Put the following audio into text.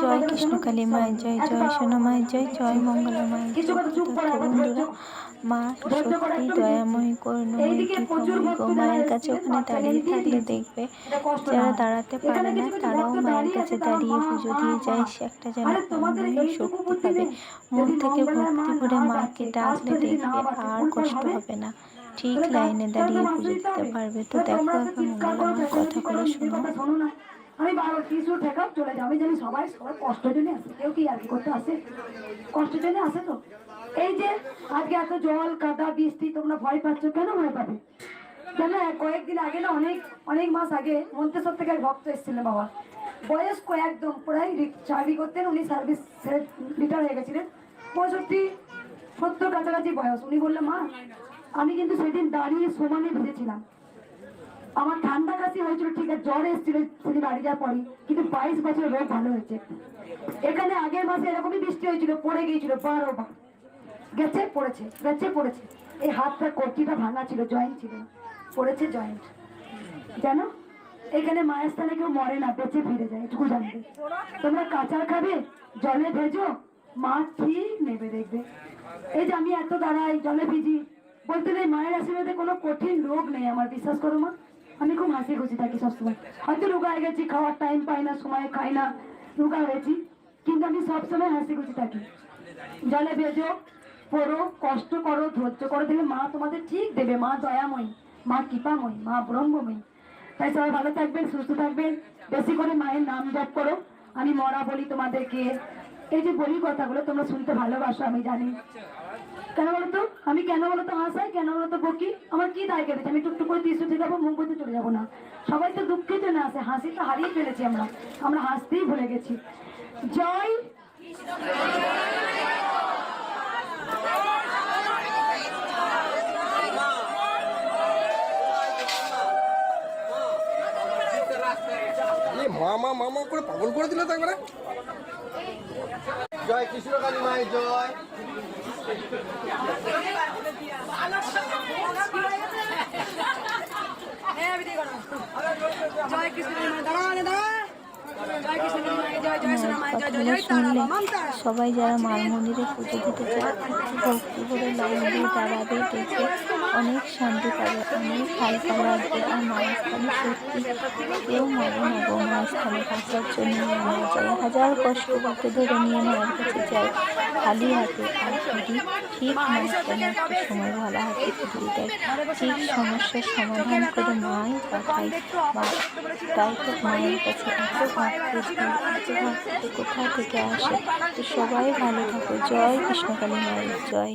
জয় কৃষ্ণকালী মায়ের জয় জয় সোনা মায়ের জয় জয় মঙ্গলা মায়ের বন্ধুরা। মা সত্যি দয়াময়ী করুণাময়ী গো। মায়ের কাছে ওখানে দাঁড়িয়ে থাকলে দেখবে যারা দাঁড়াতে পারে না তারাও মায়ের কাছে দাঁড়িয়ে পুজো দিয়ে যায় সে একটা যেন শক্তি পাবে। মন থেকে ভক্তি করে মাকে ডাকলে দেখবে আর কষ্ট হবে না। ঠিক লাইনে দাঁড়িয়ে পুজো দিতে পারবে। তো দেখো এখন মঙ্গলা মার কথাগুলো শোনো। আমি বারো কিছু ঠেকাও চলে আমি জানি সবাই সবাই কষ্টের জন্য আসে কেউ কি আর করতে আসে? কষ্টের জন্য আসে তো? এই যে আজকে এত জল, কাদা, বৃষ্টি, তোমরা ভয় পাচ্ছ, কেন ভয় পাবে? কেন কয়েকদিন আগে না অনেক অনেক মাস আগে মন্তেশ্বর থেকে এক ভক্ত এসেছিলেন বাবা। বয়স একদম প্রায় চাকরি করতেন, উনি সার্ভিস রিটায়ার হয়ে গেছিলেন। পঁয়ষট্টি, সত্তর কাছাকাছি বয়স, উনি বললেন, মা, আমি কিন্তু সেদিন দাঁড়িয়ে সমানে ভিজেছিলাম। আমার ঠান্ডা কাশি হয়েছিল, ঠিক আছে, জ্বর এসেছিল সেদিন বাড়ি যাওয়ার পরই, কিন্তু বাইশ বছরের রোগ ভালো হয়েছে। এখানে আগের মাসে এরকমই বৃষ্টি হয়েছিল, পড়ে গিয়েছিল বারো বার গেছে, পড়েছে গেছে, পড়েছে। এই হাতটা কটিটা ভাঙা ছিল জয়েন্ট ছিল। পড়েছে জয়েন্ট জানো? এখানে মায়ের স্থানে কেউ মরে না, বেঁচে ফিরে যায়, এটুকু জানবে। তোমরা কাঁচা খাবে, জলে ভেজো, মা ঠিক নেবে দেখবে। এই যে আমি এত দাঁড়াই জলে ভিজি, বলতে নেই, মায়ের আশীর্বাদে কোনো কঠিন রোগ নেই, আমার বিশ্বাস করো মা। আমি খুব হাসি খুশি থাকি সবসময়। হয়তো রোগা হয়ে গেছি, খাওয়ার টাইম পাই না, সময় খাই না, রোগা হয়েছি, কিন্তু আমি সবসময় হাসি খুশি থাকি। জলে ভেজো, পড়ো, কষ্ট করো, ধৈর্য করো, দেখবে মা তোমাদের ঠিক দেবে, মা দয়াময়ী, মা কৃপাময়ী, মা ব্রহ্মময়ী। তাই সবাই ভালো থাকবেন, সুস্থ থাকবেন, বেশি করে মায়ের নাম জপ করো। আমি মরা বলি তোমাদেরকে। এই যে বলি কথাগুলো তোমরা শুনতে ভালোবাসো, আমি জানি। কেন বলতো? আমি কেন বলতো হাসাই কেন বলতো বকি আমার কি দায় কেটেছে? আমি টুকটুক করে তিরিশ যাব মুখ বলতে চলে যাব না। সবাই তো দুঃখের জন্য আসে হাসি তো হারিয়ে ফেলেছি আমরা। আমরা হাসতেই ভুলে গেছি। জয় মামা মামা করে পাগল করে দিল তো একবারে। জয় কৃষ্ণ কালী মায়ের জয়। সবাই যারা মাল মন্দিরে পুজো দিতে চায় ভক্তি করে লাইন দিয়ে দাঁড়াবে দেখে অনেক শান্তি পাবে অনেক হালকা লাগবে আর মায়ের সত্যি কেউ মরে না। গো মায়ের জন্য আমরা যাই। হাজার কষ্ট করতে ধরে নিয়ে মায়ের কাছে যাই। খালি হাতে আর যদি ঠিক স্থানে একটা সময় ভালো হাতে ফিরিয়ে দেয় ঠিক সমস্যার সমাধান করে মাই পাঠায়। বা তাই তো মায়ের কাছে এত ভিড়, এত কোথা থেকে আসে? তো সবাই ভালো থাকো। জয় কৃষ্ণকালী মায়ের জয়।